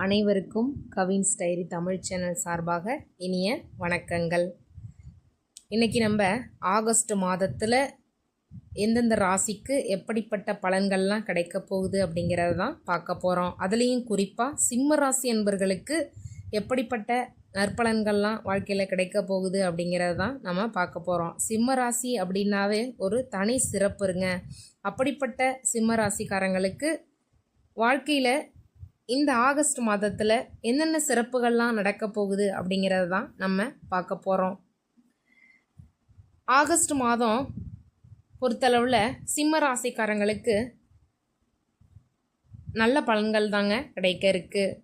அனைவருக்கும் Cavin's diary Tamil channel சார்பாக இனிய வணக்கங்கள். இன்றைக்கி நம்ம ஆகஸ்ட் மாதத்தில் எந்தெந்த ராசிக்கு எப்படிப்பட்ட பலன்கள்லாம் கிடைக்க போகுது அப்படிங்கிறத தான் பார்க்க போகிறோம் அதுலேயும் குறிப்பாக சிம்ம ராசி என்பர்களுக்கு எப்படிப்பட்ட நற்பலன்கள்லாம் வாழ்க்கையில் கிடைக்க போகுது அப்படிங்கிறத தான் நம்ம பார்க்க போகிறோம் சிம்ம ராசி அப்படின்னாவே ஒரு தனி சிறப்புங்க அப்படிப்பட்ட சிம்ம ராசிக்காரங்களுக்கு வாழ்க்கையில் இந்த ஆகஸ்ட் மாதத்தில் என்னென்ன சிறப்புகள்லாம் நடக்க போகுது அப்படிங்கிறத தான் நம்ம பார்க்க போகிறோம் ஆகஸ்ட் மாதம் பொறுத்தளவில் சிம்ம ராசிக்காரங்களுக்கு நல்ல பலன்கள் தாங்க கிடைக்க இருக்குது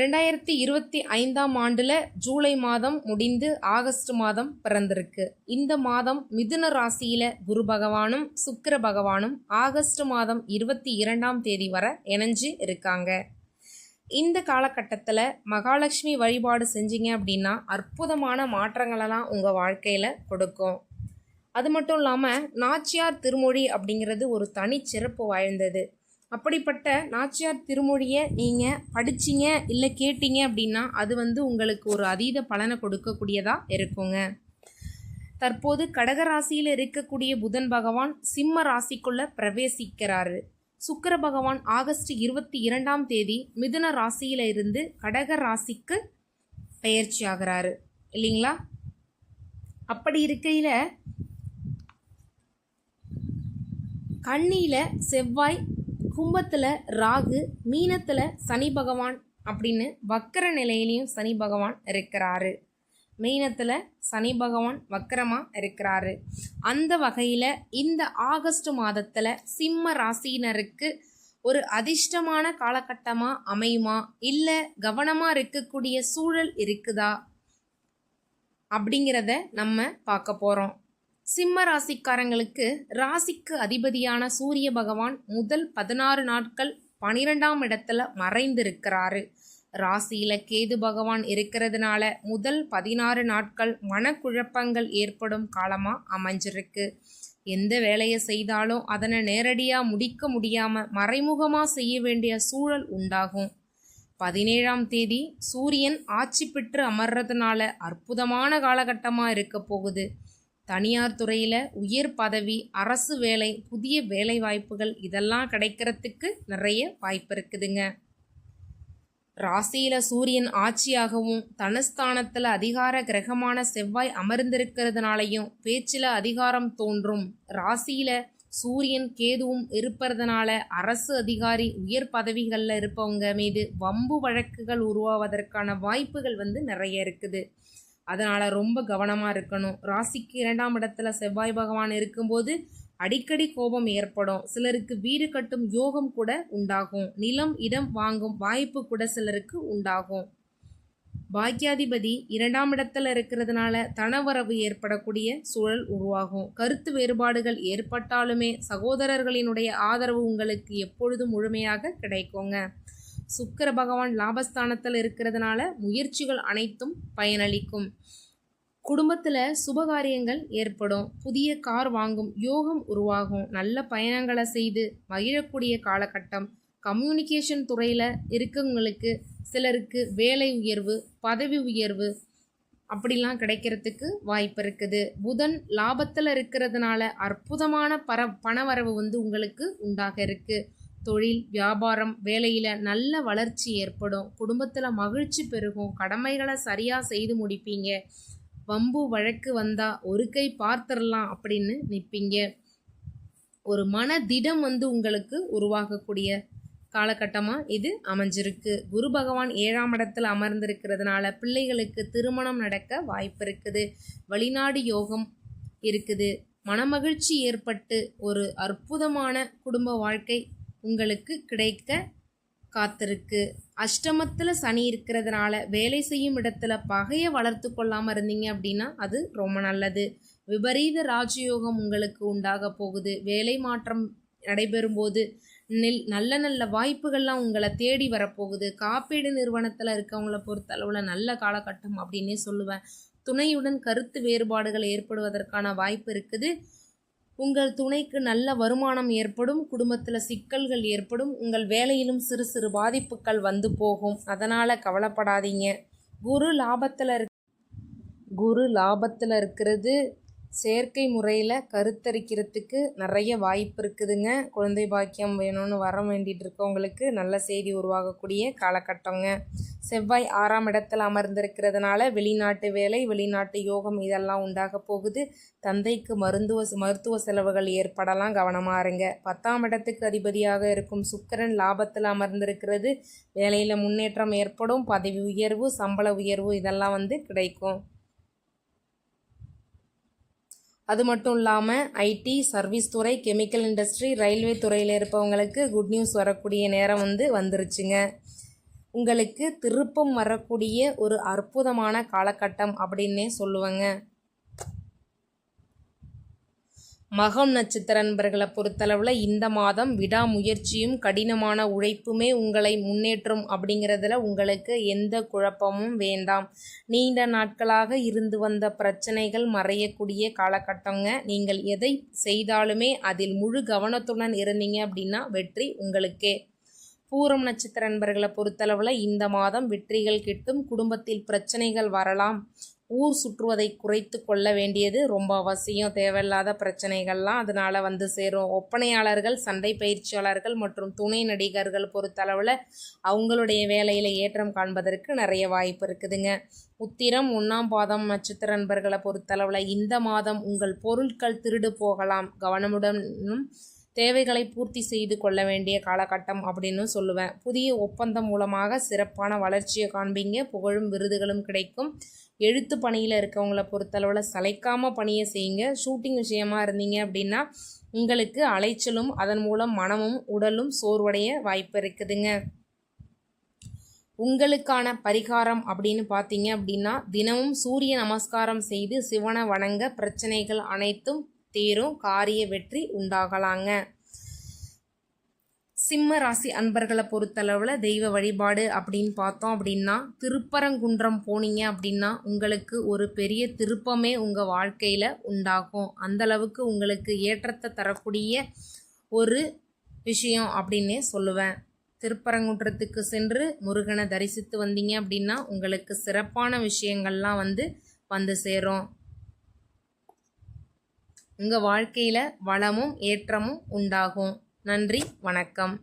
ரெண்டாயிரத்தி இருபத்தி ஐந்தாம் ஆண்டில் ஜூலை மாதம் முடிந்து ஆகஸ்ட் மாதம் பிறந்திருக்கு. இந்த மாதம் மிதுன ராசியில் குரு பகவானும் சுக்கர பகவானும் ஆகஸ்ட் மாதம் இருபத்தி இரண்டாம் தேதி வரை இணைஞ்சு இருக்காங்க. இந்த காலகட்டத்தில் மகாலட்சுமி வழிபாடு செஞ்சீங்க அப்படின்னா அற்புதமான மாற்றங்களெல்லாம் உங்கள் வாழ்க்கையில் கொடுக்கும். அது மட்டும் இல்லாமல் நாச்சியார் திருமொழி அப்படிங்கிறது ஒரு தனிச்சிறப்பு வாய்ந்தது. அப்படிப்பட்ட நாச்சியார் திருமொழியை நீங்கள் படிச்சீங்க இல்லை கேட்டீங்க அப்படின்னா அது வந்து உங்களுக்கு ஒரு அதீத பலனை கொடுக்கக்கூடியதாக இருக்குங்க. தற்போது கடகராசியில் இருக்கக்கூடிய புதன் பகவான் சிம்ம ராசிக்குள்ள பிரவேசிக்கிறாரு. சுக்கர பகவான் ஆகஸ்ட் இருபத்தி இரண்டாம் தேதி மிதுன ராசியில இருந்து கடக ராசிக்கு பயிற்சி ஆகிறாரு. இல்லைங்களா? அப்படி இருக்கையில் கண்ணியில் செவ்வாய் கும்பத்தில் ராகு மீனத்தில் சனி பகவான் அப்படின்னு வக்கர நிலையிலையும் சனி பகவான் இருக்கிறாரு. மீனத்தில் சனி பகவான் வக்கரமாக இருக்கிறாரு. அந்த வகையில் இந்த ஆகஸ்ட் மாதத்தில் சிம்ம ராசியினருக்கு ஒரு அதிர்ஷ்டமான காலகட்டமாக அமையுமா? இல்லை கவனமாக இருக்கக்கூடிய சூழல் இருக்குதா? அப்படிங்கிறத நம்ம பார்க்க போகிறோம் சிம்ம ராசிக்காரங்களுக்கு ராசிக்கு அதிபதியான சூரிய பகவான் முதல் பதினாறு நாட்கள் பனிரெண்டாம் இடத்துல மறைந்திருக்கிறாரு. ராசியில கேது பகவான் இருக்கிறதுனால முதல் பதினாறு நாட்கள் மனக்குழப்பங்கள் ஏற்படும் காலமா அமைஞ்சிருக்கு. எந்த வேலையை செய்தாலும் அதனை நேரடியாக முடிக்க முடியாம மறைமுகமாக செய்ய வேண்டிய சூழல் உண்டாகும். பதினேழாம் தேதி சூரியன் ஆட்சி பெற்று அமர்றதுனால அற்புதமான காலகட்டமாக இருக்க போகுது. தனியார் துறையில் உயர் பதவி அரசு வேலை புதிய வேலை வாய்ப்புகள் இதெல்லாம் கிடைக்கிறதுக்கு நிறைய வாய்ப்பு இருக்குதுங்க. ராசியில் சூரியன் ஆட்சியாகவும் தனஸ்தானத்தில் அதிகார கிரகமான செவ்வாய் அமர்ந்திருக்கிறதுனாலையும் பேச்சில் அதிகாரம் தோன்றும். ராசியில் சூரியன் கேதுவும் இருப்பதனால அரசு அதிகாரி உயர் பதவிகளில் இருப்பவங்க மீது வம்பு வழக்குகள் உருவாவதற்கான வாய்ப்புகள் வந்து நிறைய இருக்குது. அதனால் ரொம்ப கவனமாக இருக்கணும். ராசிக்கு இரண்டாம் இடத்துல செவ்வாய் பகவான் இருக்கும்போது அடிக்கடி கோபம் ஏற்படும். சிலருக்கு வீடு கட்டும் யோகம் கூட உண்டாகும். நிலம் இடம் வாங்கும் வாய்ப்பு கூட சிலருக்கு உண்டாகும். பாக்கியாதிபதி இரண்டாம் இடத்துல இருக்கிறதுனால தனவரவு ஏற்படக்கூடிய சூழல் உருவாகும். கருத்து வேறுபாடுகள் ஏற்பட்டாலுமே சகோதரர்களினுடைய ஆதரவு உங்களுக்கு எப்பொழுதும் முழுமையாக கிடைக்குங்க. சுக்கர பகவான் லாபஸ்தானத்தில் இருக்கிறதுனால முயற்சிகள் அனைத்தும் பயனளிக்கும். குடும்பத்தில் சுபகாரியங்கள் ஏற்படும். புதிய கார் வாங்கும் யோகம் உருவாகும். நல்ல பயணங்களை செய்து மகிழக்கூடிய காலகட்டம். கம்யூனிகேஷன் துறையில் இருக்கவங்களுக்கு சிலருக்கு வேலை உயர்வு பதவி உயர்வு அப்படிலாம் கிடைக்கிறதுக்கு வாய்ப்பு இருக்குது. புதன் லாபத்தில் இருக்கிறதுனால அற்புதமான பர பணவரவு வந்து உங்களுக்கு உண்டாக இருக்குது தொழில் வியாபாரம் வேலையில் நல்ல வளர்ச்சி ஏற்படும். குடும்பத்தில் மகிழ்ச்சி பெருகும். கடமைகளை சரியாக செய்து முடிப்பீங்க. வம்பு வழக்கு வந்தால் ஒரு கை பார்த்துடலாம் அப்படின்னு நிற்பீங்க. ஒரு மன திடம் வந்து உங்களுக்கு உருவாகக்கூடிய காலகட்டமாக இது அமைஞ்சிருக்கு. குரு பகவான் ஏழாம் இடத்தில் அமர்ந்திருக்கிறதுனால பிள்ளைகளுக்கு திருமணம் நடக்க வாய்ப்பு இருக்குது. வெளிநாடு யோகம் இருக்குது. மனமகிழ்ச்சி ஏற்பட்டு ஒரு அற்புதமான குடும்ப வாழ்க்கை உங்களுக்கு கிடைக்க காத்திருக்கு. அஷ்டமத்தில் சனி இருக்கிறதுனால வேலை செய்யும் இடத்துல பகையை வளர்த்து கொள்ளாமல் இருந்தீங்க அப்படின்னா அது ரொம்ப நல்லது. விபரீத ராஜயோகம் உங்களுக்கு உண்டாக போகுது. வேலை மாற்றம் நடைபெறும்போது நெல் நல்ல நல்ல வாய்ப்புகள்லாம் உங்களை தேடி வரப்போகுது. காப்பீடு நிறுவனத்தில் இருக்கவங்கள பொறுத்தளவில் நல்ல காலகட்டம் அப்படின்னே சொல்லுவேன். துணையுடன் கருத்து வேறுபாடுகள் ஏற்படுவதற்கான வாய்ப்பு இருக்குது. உங்கள் துணைக்கு நல்ல வருமானம் ஏற்படும் குடும்பத்தில் சிக்கல்கள் ஏற்படும் உங்கள் வேலையிலும் சிறு சிறு பாதிப்புகள் வந்து போகும். அதனால் கவலைப்படாதீங்க. குரு லாபத்தில் இருக் குரு லாபத்தில் இருக்கிறது செயற்கை முறையில் கருத்தரிக்கிறதுக்கு நிறைய வாய்ப்பு இருக்குதுங்க. குழந்தை பாக்கியம் வேணும்னு வர வேண்டிட்டு இருக்கவங்களுக்கு நல்ல செய்தி உருவாகக்கூடிய காலகட்டங்க. செவ்வாய் ஆறாம் இடத்தில் அமர்ந்திருக்கிறதுனால வெளிநாட்டு வேலை வெளிநாட்டு யோகம் இதெல்லாம் உண்டாக போகுது. தந்தைக்கு மருத்துவ மருத்துவ செலவுகள் ஏற்படலாம். கவனமாக இருங்க. பத்தாம் இடத்துக்கு அதிபதியாக இருக்கும் சுக்கிரன் லாபத்தில் அமர்ந்திருக்கிறது. வேலையில் முன்னேற்றம் ஏற்படும். பதவி உயர்வு சம்பள உயர்வு இதெல்லாம் வந்து கிடைக்கும். அது மட்டும் இல்லாமல் ஐடி சர்வீஸ் துறை கெமிக்கல் இண்டஸ்ட்ரி ரயில்வே துறையில் இருப்பவங்களுக்கு குட் நியூஸ் வரக்கூடிய நேரம் வந்து வந்துருச்சுங்க. உங்களுக்கு திருப்பம் வரக்கூடிய ஒரு அற்புதமான காலகட்டம் அப்படின்னே சொல்லுவேங்க. மகம் நட்சத்திர நண்பர்களை பொறுத்தளவில் இந்த மாதம் விடாமுயற்சியும் கடினமான உழைப்புமே உங்களை முன்னேற்றும் அப்படிங்கிறதுல உங்களுக்கு எந்த குழப்பமும் வேண்டாம். நீண்ட நாட்களாக இருந்து வந்த பிரச்சனைகள் மறையக்கூடிய காலகட்டங்க. நீங்கள் எதை செய்தாலுமே அதில் முழு கவனத்துடன் இருந்தீங்க அப்படின்னா வெற்றி உங்களுக்கே. பூரம் நட்சத்திர நண்பர்களை பொறுத்தளவில் இந்த மாதம் வெற்றிகள் கிட்டும் குடும்பத்தில் பிரச்சனைகள் வரலாம். ஊர் சுற்றுவதை குறைத்து கொள்ள வேண்டியது ரொம்ப அவசியம். தேவையில்லாத பிரச்சனைகள்லாம் அதனால் வந்து சேரும். ஒப்பனையாளர்கள் சண்டை பயிற்சியாளர்கள் மற்றும் துணை நடிகர்கள் பொறுத்தளவில் அவங்களுடைய வேலையில் ஏற்றம் காண்பதற்கு நிறைய வாய்ப்பு இருக்குதுங்க. உத்திரம் ஒன்றாம் பாதம் நட்சத்திர நண்பர்களை பொறுத்தளவில் இந்த மாதம் உங்கள் பொருட்கள் திருடு போகலாம். கவனமுடனும் தேவைகளை பூர்த்தி செய்து கொள்ள வேண்டிய காலகட்டம் அப்படின்னு சொல்லுவேன். புதிய ஒப்பந்தம் மூலமாக சிறப்பான வளர்ச்சியை காண்பீங்க. புகழும் விருதுகளும் கிடைக்கும். எழுத்து பணியில் இருக்கவங்கள பொறுத்தளவில் சளைக்காமல் பணியை செய்யுங்க. ஷூட்டிங் விஷயமா இருந்தீங்க அப்படின்னா உங்களுக்கு அலைச்சலும் அதன் மூலம் மனமும் உடலும் சோர்வடைய வாய்ப்பு இருக்குதுங்க. உங்களுக்கான பரிகாரம் அப்படின்னு பார்த்தீங்க அப்படின்னா தினமும் சூரிய நமஸ்காரம் செய்து சிவனை வணங்க பிரச்சனைகள் அனைத்தும் தீரும் காரிய வெற்றி உண்டாகலாங்க. சிம்ம ராசி அன்பர்களை பொறுத்தளவில் தெய்வ வழிபாடு அப்படின்னு பார்த்தோம் அப்படின்னா திருப்பரங்குன்றம் போனீங்க அப்படின்னா உங்களுக்கு ஒரு பெரிய திருப்பமே உங்கள் வாழ்க்கையில் உண்டாகும். அந்தளவுக்கு உங்களுக்கு ஏற்றத்தை தரக்கூடிய ஒரு விஷயம் அப்படின்னே சொல்லுவேன். திருப்பரங்குன்றத்துக்கு சென்று முருகனை தரிசித்து வந்தீங்க அப்படின்னா உங்களுக்கு சிறப்பான விஷயங்கள்லாம் வந்து வந்து சேரும். உங்கள் வாழ்க்கையில் வளமும் ஏற்றமும் உண்டாகும். நன்றி வணக்கம்.